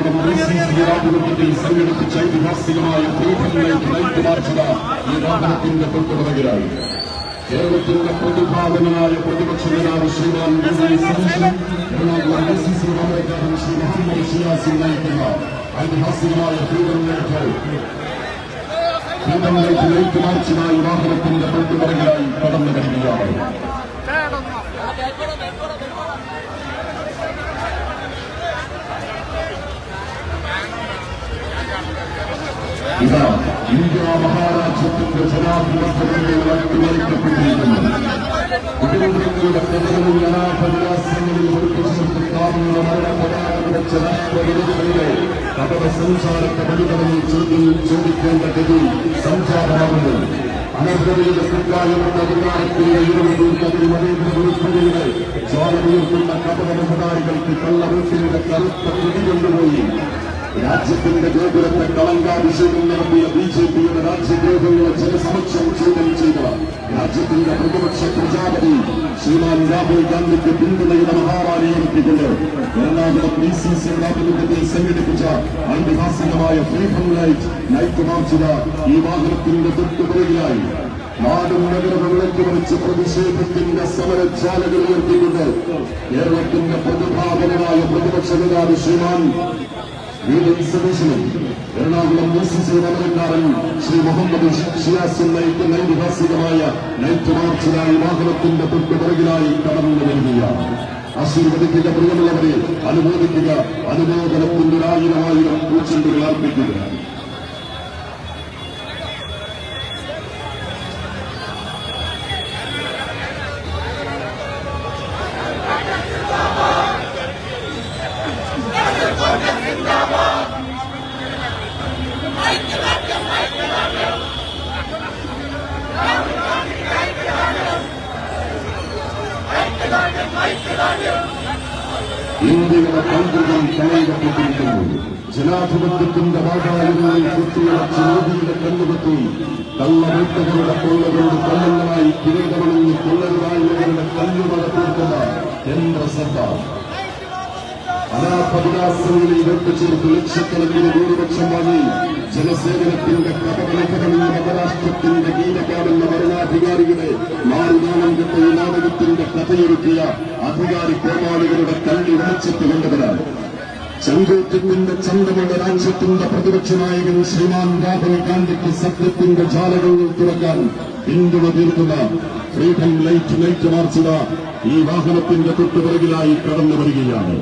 എറണാകുളം ആഭിമുഖ്യത്തിൽ സംഘടിപ്പിച്ച ഐതിഹാസികമായ ഫ്രീഡം നൈറ്റ് നൈറ്റ് മാർച്ചത ഈ വാഹനത്തിന്റെ തൊട്ടുപിറകിലായി കേരളത്തിന്റെ പ്രതിഭാവനായ പ്രതിപക്ഷ നേതാവ് Shriman Ernakulam D C C അമരക്കാരൻ Shri Muhammad ഷിയാസിൽ നയിക്കുന്ന ഐതിഹാസികമായ നൈറ്റ് നൈറ്റ് മാർച്ചിനായി വാഹനത്തിന്റെ തൊട്ടുപിറകിലായി കടന്നു വരികയാണ് ഇതാ ഇന്ത്യ മഹാരാജ്യത്തിന്റെ ജനാധിപത്യത്തെ അട്ടിമറിക്കപ്പെട്ടിരിക്കുന്നു കുടിവെള്ളങ്ങളുടെ പ്രജകളും ജനാഭവിലാസങ്ങളിൽ ഒഴുക്കിച്ചേർത്ത് കാണുന്ന മരണപരാധയുടെ രാഷ്ട്രവിരുദ്ധതയിലെ കടവ സംസാരത്തെ വഴികളഞ്ഞ് ചോദ്യം ചോദിക്കേണ്ട ഗതി അധികാരത്തിന്റെ ഇരുപത് മതേന്ദ്ര ഉൾപ്പെടെയുടെ ജ്വാലമുയർത്തുന്ന കപട മുഖതാരികൾക്ക് കള്ളവീട്ടിന്റെ കറുത്ത പിടി കൊണ്ടുപോയി. രാജ്യത്തിന്റെ ഗോപുരത്തെ കളങ്കാഭിഷേകം നടത്തിയ ബി ജെ പിയുടെ രാജ്യദ്രോഹങ്ങളെ ജനസമക്ഷം ചോദ്യം ചെയ്ത രാജ്യത്തിന്റെ പ്രതിപക്ഷ പ്രജാപതി ശ്രീമാൻ രാഹുൽ ഗാന്ധിക്ക് പിന്തുണയുടെ മഹാമാരിയെത്തിക്കൊണ്ട് എറണാകുളം ഡി സി സി ആഭിമുഖ്യത്തിൽ സംഘടിപ്പിച്ച ഐതിഹാസികമായ ഫ്രീഡം ലൈറ്റ് ലൈറ്റ് മാർച്ചിത ഈ വാഹനത്തിന്റെ തൊട്ടുപുറകിലായി. നാടും നഗരവും വിളക്കിമറിച്ച് പ്രതിഷേധത്തിന്റെ സമരജാലകൾ ഉയർത്തിക്കൊണ്ട് കേരളത്തിന്റെ പ്രതിഭാവനായ പ്രതിപക്ഷ നേതാവ് ശ്രീമാൻ വീണ്ടും സതീശനും എറണാകുളം സി അമരക്കാരൻ ശ്രീ മുഹമ്മദ് ഷിയാസും നയിക്കുന്ന ഐതിഹാസികമായ നൈറ്റ് മാർച്ചിനായി വാഹനത്തിന്റെ തൊട്ടുപിറകിലായി കടന്നു നൽകിയ ആശീർവദിക്കുക പ്രിയമുള്ളവരെ അനുമോദിക്കുക അനുമോദനത്തിന്റെ ആയിരം ആയിരം പൂച്ചെണ്ടുകൾ അർപ്പിക്കുക. ഇന്ത്യയുടെ പൈതൃകം കളയപ്പെട്ടിരിക്കുന്നു ജനാധിപത്യത്തിന്റെ വാതായങ്ങളിൽ കുത്തിയുറച്ച് മോദിയുടെ കണ്ണുകത്തി കള്ളവീട്ടുകളുടെ കൊള്ളകളുടെ കൊല്ലങ്ങളായി കിരീടമണിഞ്ഞ് കൊള്ളരുതായ്മകളുടെ കല്ലുമഴ തീർക്കുന്ന കേന്ദ്ര സർക്കാർ അനാഥവിലാസങ്ങളിൽ വെട്ടുചേർത്ത് ലക്ഷക്കണക്കിന് ഭൂരിപക്ഷം വാങ്ങി ജനസേവനത്തിന്റെ കഥകളിക്കണമെന്ന രാഷ്ട്രത്തിന്റെ ഗീതകാമെന്ന ഭരണാധികാരികളെ മാറിനാളം കെട്ട നാടകത്തിന്റെ കഥയൊരുക്കിയ അധികാരി കോമാളികളുടെ കണ്ണി ഉറച്ചിട്ട് കൊണ്ടവരാണ് ചങ്കൂറ്റത്തിന്റെ ചന്തമുള്ള രാജ്യത്തിന്റെ പ്രതിപക്ഷ നായകൻ ശ്രീമാൻ രാഹുൽ ഗാന്ധിക്ക് സത്യത്തിന്റെ ജാലകൾ തുറക്കാൻ പിന്തുണ തീർക്കുന്ന ഫ്രീഡം ലൈറ്റ് ലൈറ്റ് മാർച്ചുക ഈ വാഹനത്തിന്റെ തൊട്ടുപിറകിലായി കടന്നു വരികയാണ്.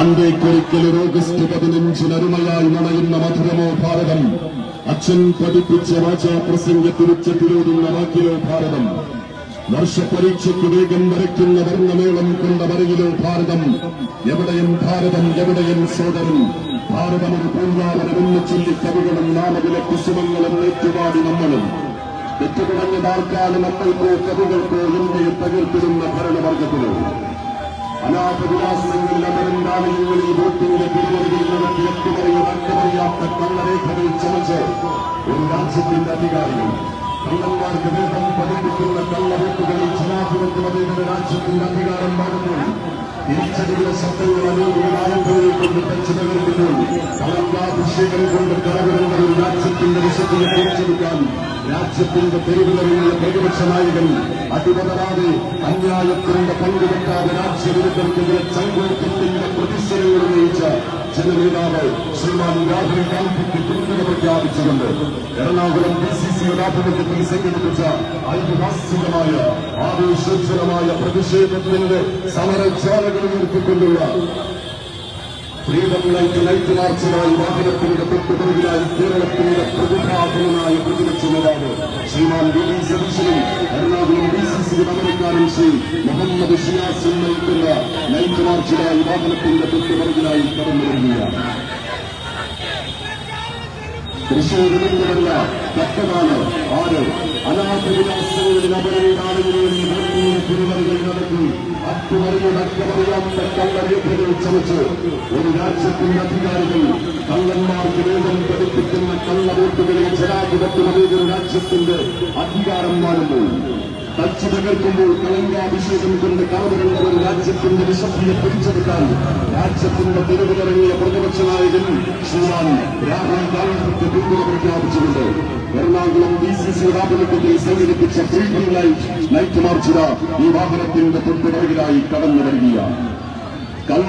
ആണ്ടേക്കൊരിക്കൽ ഓഗസ്റ്റ് പതിനഞ്ചിന് നണയുന്ന മധുരമോ ഭാരതം. അച്ഛൻ പഠിപ്പിച്ച വാചാപ്രസംഗത്തിലുച്ചത്തിലൂടുന്ന വാക്കിലോ ഭാരതം. വർഷപരീക്ഷയ്ക്ക് വേഗം വരയ്ക്കുന്ന വർണമേളം കൊണ്ട വരയിലോ ഭാരതം. എവിടെയും ഭാരതം എവിടെയും സോദരൻ ഭാരതം ഒരു പൂങ്കാവനമെന്ന് ചൊല്ലി കവികളും നാമവില കുസുമങ്ങളും ഏറ്റുപാടി നമ്മളും. തെറ്റുകുടഞ്ഞ താൽക്കാലം നമ്മൾക്കോ കവികൾക്കോ ഇന്ത്യയെ പകർത്തിടുന്ന ഭരണവർഗത്തിനോ അനാഥവിലാസങ്ങളിൽ അമരന്താലയങ്ങളിൽ വോട്ടിന്റെ പിരിവറിയിൽ നടത്തി കള്ളരേഖകൾ ചമച്ച് ഒരു രാജ്യത്തിന്റെ അധികാരികൾ കള്ളന്മാർക്ക് വേഗം പഠിപ്പിക്കുന്ന കള്ളവോട്ടുകളിൽ ജനാധിപത്യ മതേതര രാജ്യത്തിന്റെ അധികാരം വാങ്ങുമ്പോൾ തിരിച്ചടിയുടെ ശബ്ദങ്ങൾ അനൂപികളായപ്പോഴെ കൊണ്ട് തെച്ചു തകർക്കുന്നു കൊണ്ട് കടവിടുന്ന ഒരു രാജ്യത്തിന്റെ വിശുദ്ധിയെ തിരിച്ചെടുക്കാൻ രാജ്യത്തിന്റെ തെരുവുകളിലുള്ള പ്രതിപക്ഷ നായകൻ അടിപതരാതെ അന്യായത്തിന്റെ പങ്കുവെക്കാതെ രാജ്യവിരുദ്ധർക്കെതിരെ ചങ്കൂറ്റത്തിന്റെ പ്രതിഷേധങ്ങൾ ഉന്നയിച്ച ജനനേതാവ് ശ്രീമാൻ രാഹുൽ ഗാന്ധിക്ക് പിന്തുണ പ്രഖ്യാപിച്ചുകൊണ്ട് എറണാകുളം ഡി സി സിയുടെ ആഭിമുഖ്യത്തിൽ സംഘടിപ്പിച്ച ഐതിഹാസികമായ ആവേശോജ്വലമായ പ്രതിഷേധത്തിന്റെ സമരജ്വാലകൾ ഉയർത്തിക്കൊണ്ടുള്ള ഫ്രീഡം ലൈറ്റ് ലൈറ്റ് മാർച്ചിനായി വാഹനത്തിന്റെ തൊട്ടുപിറകിലായി കേരളത്തിന്റെ പ്രതിഭാപനായ പ്രതിപക്ഷ നേതാവ് ശ്രീമാൻ സി മുഹമ്മദ് ഷിയാസും നയിക്കുന്ന ലൈറ്റ് മാർച്ചിനായി വാഹനത്തിന്റെ തൊട്ടുപിറകിലായി കടന്നു നടത്തി അട്ടുമറിയടക്കമറിയാത്ത കള്ളരേഖകൾ ചമച്ച് ഒരു രാജ്യത്തിന്റെ അധികാരികൾ കള്ളന്മാർക്ക് വേദം പഠിപ്പിക്കുന്ന കള്ളവോട്ടുകളിൽ ജനാധിപത്യ മതേതര രാജ്യത്തിന്റെ അധികാരം മാറുന്നു. തച്ചു തകർക്കുമ്പോൾ കളങ്കാഭിഷേകം കൊണ്ട് കറവുകളുടെ ഒരു രാജ്യത്തിന്റെ വിശുദ്ധിയെ പിടിച്ചെടുക്കാൻ രാജ്യത്തിന്റെ തെരുവിലിറങ്ങിയ പ്രതിപക്ഷ നായകൻ ശ്രീമാൻ രാഹുൽ ഗാന്ധിക്ക് പിന്തുണ പ്രഖ്യാപിച്ചുകൊണ്ട് എറണാകുളം ഡി സി സി ആഭിമുഖ്യത്തിൽ സംഘടിപ്പിച്ച ഫ്രീഡം ലൈറ്റ് നൈറ്റ് മാർച്ചിത ഈ വാഹനത്തിന്റെ തൊട്ടുപിറകിലായി കടന്നു വരികയാണ്.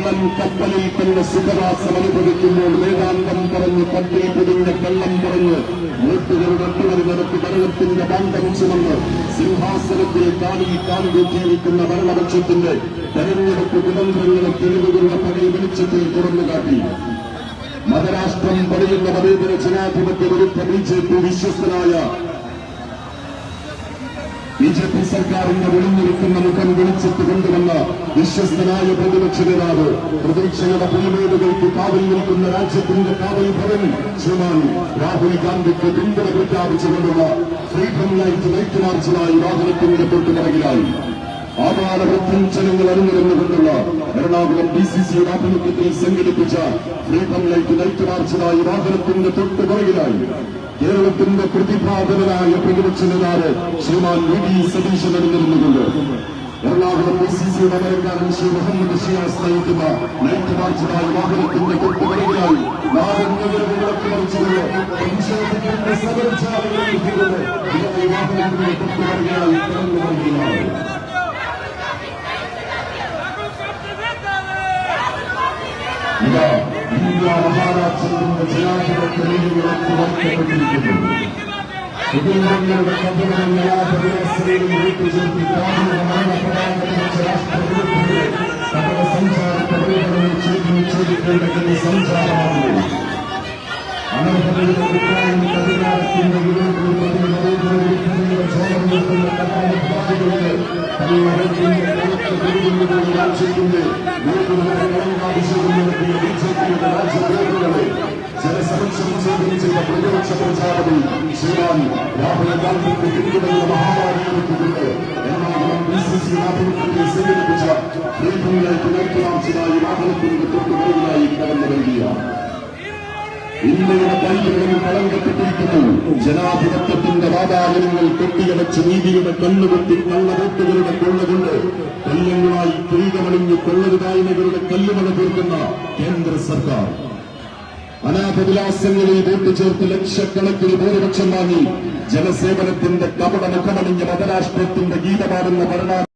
കള്ളൻ കപ്പലിൽ തന്നെ സുഖവാസം അനുഭവിക്കുമ്പോൾ വേദാന്തം പറഞ്ഞ് പട്ടിൽ പൊതിഞ്ഞ കള്ളം പറഞ്ഞ് വീട്ടുകളുടെ ഒട്ടുവരി നടത്തി ഭരണത്തിന്റെ ബാന്ധം ചുമന്ന് സിംഹാസനത്തിൽ കാലിൽ ജീവിക്കുന്ന ഭരണപക്ഷത്തിന്റെ തെരഞ്ഞെടുപ്പ് ദുരന്തങ്ങളെ തെളിവുകളുടെ പഴയ വെളിച്ചത്തിൽ തുറന്നു കാട്ടി. മതരാഷ്ട്രം പറയുന്ന മതേതര ജനാധിപത്യ വിരുദ്ധ ബി ജെ പി വിശ്വസ്തനായ ബി ജെ പി സർക്കാരിന്റെ വിളിഞ്ഞിരിക്കുന്ന മുഖം വിളിച്ചിട്ട് കൊണ്ടുവന്ന വിശ്വസ്തനായ പ്രതിപക്ഷ നേതാവ് പ്രതീക്ഷയുടെ പുലിമേടുകൾക്ക് കാവൽ നിൽക്കുന്ന രാജ്യത്തിന്റെ കാവൽ ഭവൻ ശ്രീമാൻ രാഹുൽ ഗാന്ധിക്ക് പിന്തുണ പ്രഖ്യാപിച്ചുകൊണ്ടുള്ള ഫ്രീഡം ലൈറ്റ് ലൈറ്റ് മാർച്ചിലായി വാഹനത്തിന്റെ തൊട്ടുപിറകിലായി ആപാല വൃദ്ധഞ്ജനങ്ങൾ അണിനിരന്നുകൊണ്ടുള്ള എറണാകുളം ഡി സി സി ആഭിമുഖ്യത്തിൽ സംഘടിപ്പിച്ച ഫ്രീഡം ലൈറ്റ് നൈറ്റ് മാർച്ചിനായി വാഹനത്തിന്റെ തൊട്ടുപിറകിലായി കേരളത്തിന്റെ പ്രതിഭാതനായ പ്രതിപക്ഷ നേതാവ് ശ്രീമാൻ വി ഡി സതീശൻ അണിനിരുന്നുകൊണ്ട് എറണാകുളം ഡി സി സിയുടെ വരക്കാരൻ ശ്രീ മുഹമ്മദ് ഷിയാസ് നയിക്കുന്ന നൈറ്റ് മാർച്ചിനായി വാഹനത്തിന്റെ തൊട്ടുപിറകിലായി നാടൻ വിളക്ക് മറിച്ചുകൊണ്ട് കടന്നു വരികയാണ്. ഇതാ ഇന്ത്യ മഹാരാജ്യത്തിന്റെ ജനാധിപത്യ രീതികളൊക്കെ വയ്ക്കപ്പെട്ടിരിക്കുന്നു കുടുംബങ്ങളുടെ കഥകളും എല്ലാവരും വീട്ടുചേർത്തി കാർമിക മരണപ്രധാനത്തിൽ വെച്ച രാഷ്ട്രവിരുദ്ധരെ സകല സഞ്ചാര പ്രകടനങ്ങൾ ചെയ്തു ചോദിക്കേണ്ടതിന് സഞ്ചാരമാകുന്നു അനർഹതയുടെ കുറ്റായും അധികാരത്തിന്റെ ചോരം നിൽക്കുന്ന കഥാപാത്രങ്ങൾക്ക് തങ്ങളുടെ പ്രചാരകൻ ശ്രീമാൻ രാഹുൽ ഗാന്ധിക്ക് പിന്തുണയുള്ള മഹാമാരിയെടുത്തുകൊണ്ട് എന്നാൽ ബി സി സി ആഭിമുഖ്യത്തിൽ സ്വീകരിപ്പിച്ച നൈറ്റ് മാർച്ചിനായി വാഹനത്തിന്റെ തൊട്ടുപിറകിലായി കടന്നു വരികയാണ്. ഇന്ത്യയുടെ കളങ്കപ്പെട്ടിരിക്കുന്നു ജനാധിപത്യത്തിന്റെ വാതായനങ്ങൾ കെട്ടിയടച്ച് നീതിയുടെ കണ്ണുകൊട്ടി കള്ളവോട്ടുകളുടെ കൊള്ളകൊണ്ട് കൊല്ലങ്ങളായി കിരീടമണിഞ്ഞ് കൊള്ളരുതായ്മകളുടെ കല്ലുമണ തീർക്കുന്ന കേന്ദ്ര സർക്കാർ. അനാഥവിലാസങ്ങളിൽ കൂട്ടിച്ചേർത്ത് ചേർത്ത് ലക്ഷക്കണക്കിന് ഭൂരിപക്ഷം വാങ്ങി ജനസേവനത്തിന്റെ കപട മുഖമണിഞ്ഞ മതരാഷ്ട്രത്തിന്റെ ഗീതമാറുന്ന ഭരണ